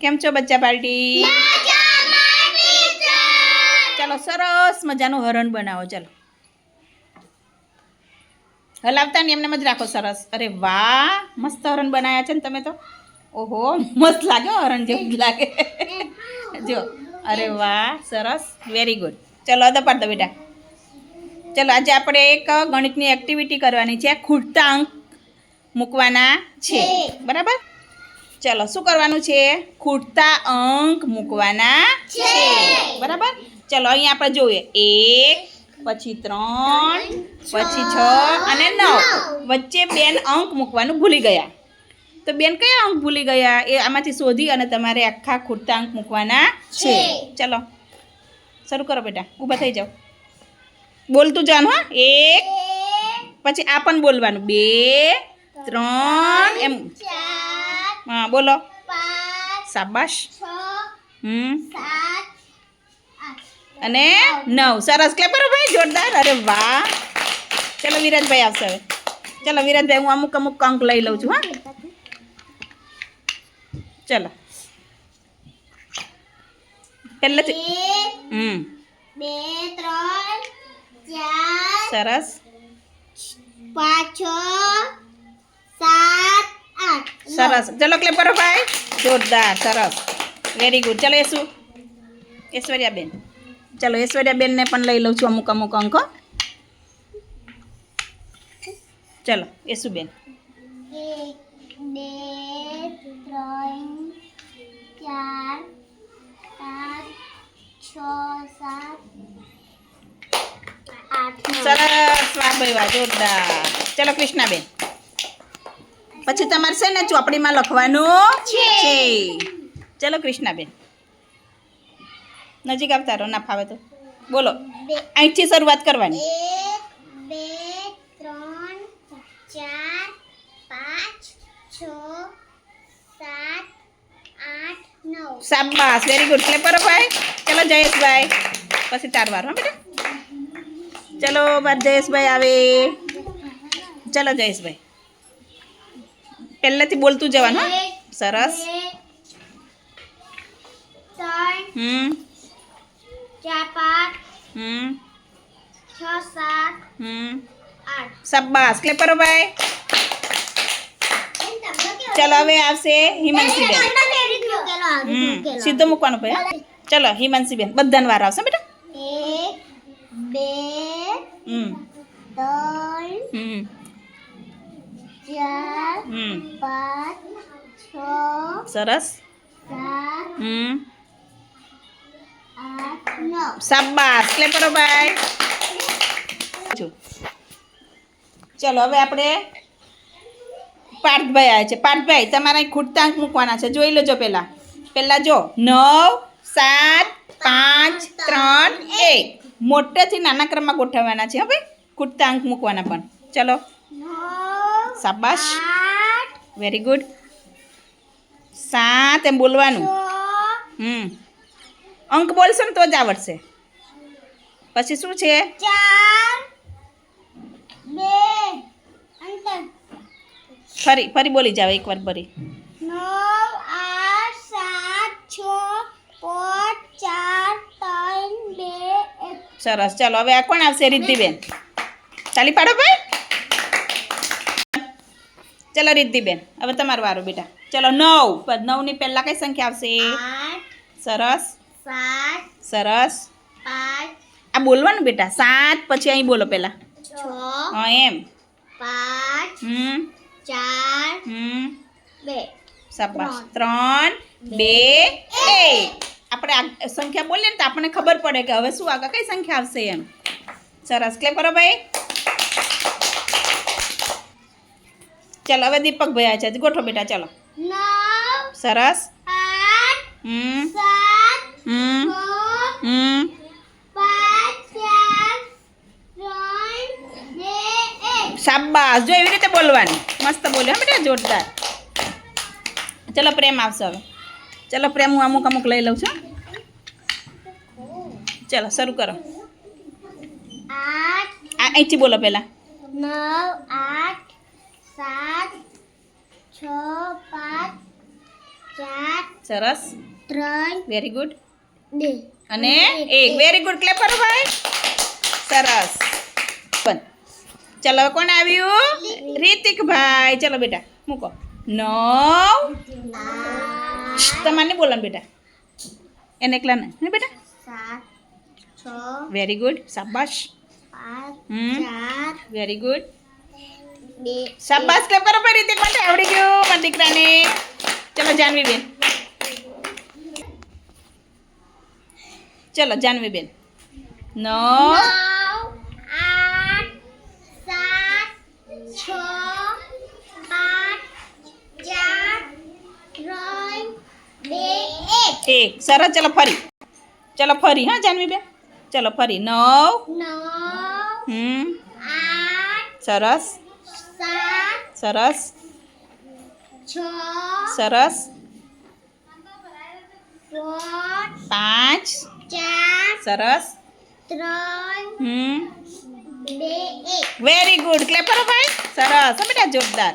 કેમ છો બચ્ચા પાર્ટી? ચાલો સરસ મજાનું હરણ બનાવો ચાલો. હલાવતા ને એમને જ રાખો સરસ. અરે વાહ મસ્ત હરણ બનાવ્યા છે ને તમે તો. ઓહો મસ્ત લાગે હરણ જેવું જ લાગે. જો અરે વાહ સરસ વેરી ગુડ ચલો દપાડ પાડ દો બેટા. ચલો આજે આપણે એક ગણિતની એક્ટિવિટી કરવાની છે ખૂટતા અંક મૂકવાના છે. બરાબર? ચલો શું કરવાનું છે? ખૂટતા અંક મૂકવાના છે. બરાબર? ચલો અહીંયા આપણે જોઈએ. એક પછી ત્રણ પછી છ અને નવ. વચ્ચે બેન અંક મૂકવાનું ભૂલી ગયા. તો બેન કયા અંક ભૂલી ગયા? એ આમાંથી શોધી અને તમારે આખા ખૂટતા અંક મૂકવાના છે. ચલો શરૂ કરો બેટા. ઊભા થઈ જાઓ. બોલતું જવાનું હા. એક પછી આ પણ બોલવાનું. બે ત્રણ એમ. હા બોલો. સાબાશ હમ. અને નવ. સરસ. ક્લેપ કરો ભાઈ? જોરદાર. અરે વાહ. ચલો વિરાજભાઈ આવશે હવે. ચલો વિરાજભાઈ હું અમુક અમુક અંક લઈ લઉં છું હા. ચલો. પહેલેથી હમ. બે ત્રણ ચાર સરસ. પાંચ છ સાત સરસ. ચલો ક્લેપ કરો ભાઈ. જોરદાર સરસ. વેરી ગુડ ચલો યશુ. ઐશ્વર્યાબેન. ચલો ઐશ્વર્યાબેનને પણ લઈ લઉં છું અમુક અમુક અંકો ચલો યશુબેન. એક બે ત્રણ ચાર પાંચ છ સાત સરસ. વાહ ભાઈ વાહ જોરદાર. ચલો કૃષ્ણાબેન. પછી તમારે છે ને ચોપડીમાં લખવાનું છે. ચલો કૃષ્ણાબેન. નજીક આવતા રહો ના ફાવે તો. બોલો. અહીંથી શરૂઆત કરવાની. બે ત્રણ ચાર પાંચ છ સાત આઠ નવ. શાબાશ. વેરી ગુડ ક્લેપ કરો ભાઈ. ચલો જયેશભાઈ. પછી તાર વાર હા બેટા. ચલો બાદ જયેશભાઈ આવે. ચલો જયેશભાઈ. પહેલેથી બોલતું જવાનું હા એક, સરસ બે, ત્રણ હમ ચાર પાંચ હમ છ સાત હમ આઠ શાબાશ ક્લેપ કરો ભાઈ ચલો હવે આવશે હિમાંશીબેન હમ સીધો મૂકવાનો ભાઈ હા? ચલો હિમાંશીબેન બધાને વાર આવશે બેટા એક બે હમ ત્રણ હમ ચાર હમ પાંચ છ સરસ. સાત હમ. આઠ નવ. શાબાશ. ક્લેપ કરો ભાઈ. જો. ચલો હવે આપણે પાર્થભાઈ આવે છે. પાર્થભાઈ તમારે ખૂટતા મૂકવાના છે. જોઈ લેજો પહેલાં. પહેલાં જો. નવ સાત પાંચ ત્રણ એક. મોટેથી નાના ક્રમમાં ગોઠવવાના છે હવે ખૂટતા અંક મૂકવાના પણ. ચલો. શાબાશ. વેરી ગુડ સાત એમ બોલવાનું. હમ. અંક બોલશો ને તો જ આવડશે. પછી શું છે? ફરી ફરી બોલી જાવ એકવાર ફરી. નવ આઠ સાત છ પાંચ ચાર ત્રણ બે સરસ. ચાલો હવે આ કોણ આવશે રિદ્ધિબેન? ચાલી પાડો ભાઈ. ચલો રિદ્ધિબેન હવે તમારો વારો બેટા. ચલો નવ. નવની પહેલાં કઈ સંખ્યા આવશે? સરસ. સરસ. આ બોલવાનું બેટા સાત પછી અહીં બોલો પહેલાં. હા એમ. હમ. ચાર હમ. બે. શાબાશ. ત્રણ. બે. એક. આપણે આ સંખ્યા બોલીએ ને તો આપણને ખબર પડે કે હવે શું આગળ કઈ સંખ્યા આવશે એમ. સરસ. ક્લેપ કરો ભાઈ? ચાલો હવે દીપક ભાઈ આવે છે. ગોઠો બેટા ચાલો. સરસ. હમ. હમ. હમ. શાબાશ. જો એવી રીતે બોલવાની. મસ્ત બોલ્યો હા બેટા જોરદાર. ચલો પ્રેમ આવશે હવે. ચલો પ્રેમ હું અમુક અમુક લઈ લઉં છું ચલો શરૂ કરો. આ અહીંથી બોલો પહેલાં. નવ આઠ સાત છ પાંચ ચાર સરસ. ત્રણ વેરી ગુડ બે. અને એક. વેરી ગુડ ક્લેપ કરો ભાઈ. સરસ. પણ ચલો કોણ આવ્યું? રીતિક. ભાઈ. ચલો બેટા મૂકો. નવ. તમારે નહીં બોલવાનું બેટા. એને એકલા ને બેટા? વેરી ગુડ શાબાશ. હમ. વેરી ગુડ શાબાશ ક્લેપ કરો ભાઈ રીતે માટે આવડી ગયું મારા દીકરાને ચલો જાનવી બેન. ચલો જાનવી બેન. બે એક. સરસ ચલો ફરી. ચલો ફરી હા જાનવી બેન. ચલો ફરી. નવ. હમ. સરસ. સરસ. છ સરસ. પાંચ. ચાર સરસ ત્રણ હમ વેરી ગુડ ક્લેપ કરો ભાઈ. સરસ. બેટા જોરદાર.